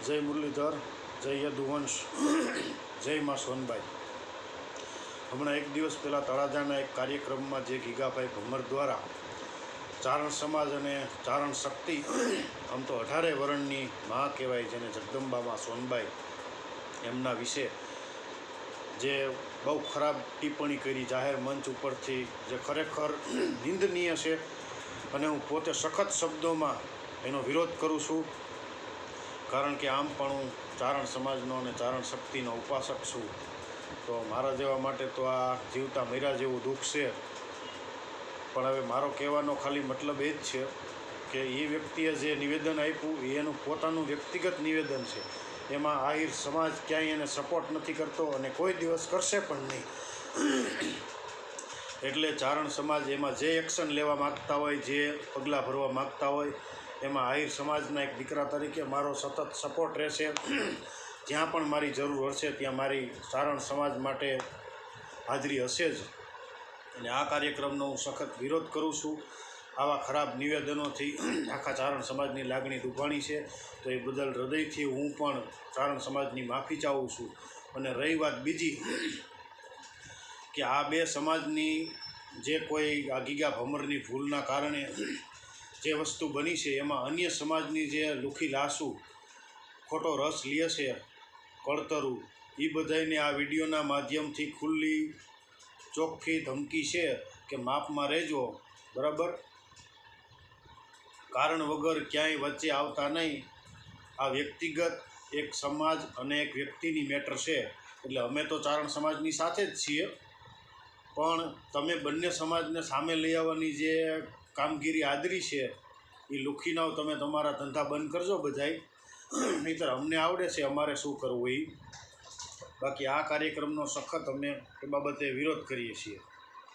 જય મુરલીધર, જય યદુવંશ જય મા સોનબાઈ. હમણાં એક દિવસ પહેલાં તળાજાના એક કાર્યક્રમમાં જે ગીગાભાઈ ભમર દ્વારા ચારણ સમાજ અને ચારણ શક્તિ, આમ તો અઢારે વર્ણની મા કહેવાય જેને જગદંબામાં સોનબાઈ, એમના વિશે જે બહુ ખરાબ ટિપ્પણી કરી, જાહેર મંચ ઉપરથી જે ખરેખર નિંદનીય છે. અને હું પોતે સખત શબ્દોમાં એનો વિરોધ કરું છું. કારણ કે આમ પણ હું ચારણ સમાજનો અને ચારણ શક્તિનો ઉપાસક છું. તો મારા જેવા માટે તો આ જીવતા મૈરા જેવું દુઃખ છે. પણ હવે મારો કહેવાનો ખાલી મતલબ એ જ છે કે એ વ્યક્તિએ જે નિવેદન આપ્યું એ એનું પોતાનું વ્યક્તિગત નિવેદન છે. એમાં આહિર સમાજ ક્યાંય એને સપોર્ટ નથી કરતો અને કોઈ દિવસ કરશે પણ નહીં. એટલે ચારણ સમાજ એમાં જે એક્શન લેવા માગતા હોય, જે પગલાં ભરવા માગતા હોય એમાં આહિર સમાજના એક દીકરા તરીકે મારો સતત સપોર્ટ રહેશે. જ્યાં પણ મારી જરૂર હશે, ત્યાં મારી ચારણ સમાજ માટે હાજરી હશે જ. અને આ કાર્યક્રમનો હું સખત વિરોધ કરું છું. આવા ખરાબ નિવેદનોથી આખા ચારણ સમાજની લાગણી દુભાણી છે. તો એ બદલ હૃદયથી હું પણ ચારણ સમાજની માફી ચાહું છું. અને રહી વાત બીજી, કે આ બે સમાજની જે કોઈ આ ગીગા ભમરની ભૂલના કારણે જે વસ્તુ બની છે, એમાં અન્ય સમાજની જે લુખી લાસુ ખોટો રસ લે છે, કળતરું એ બધાને આ વિડીયોના માધ્યમથી ખુલ્લી, ચોખ્ખી ધમકી છે કે માપમાં રહેજો, બરાબર? કારણ વગર ક્યાંય વચ્ચે આવતા નહીં. આ વ્યક્તિગત એક સમાજ અને એક વ્યક્તિની મેટર છે. એટલે અમે તો ચારણ સમાજની સાથે જ છીએ. પણ તમે બંને સમાજને સામે લઈ આવવાની જે કામગીરી આદરી છે, એ લુખીનાઓ તમે તમારા ધંધા બંધ કરજો બધાય. નહીંતર અમને આવડે છે, અમારે શું કરવું એ બાકી આ કાર્યક્રમનો સખત અમે એ બાબતે વિરોધ કરીએ છીએ.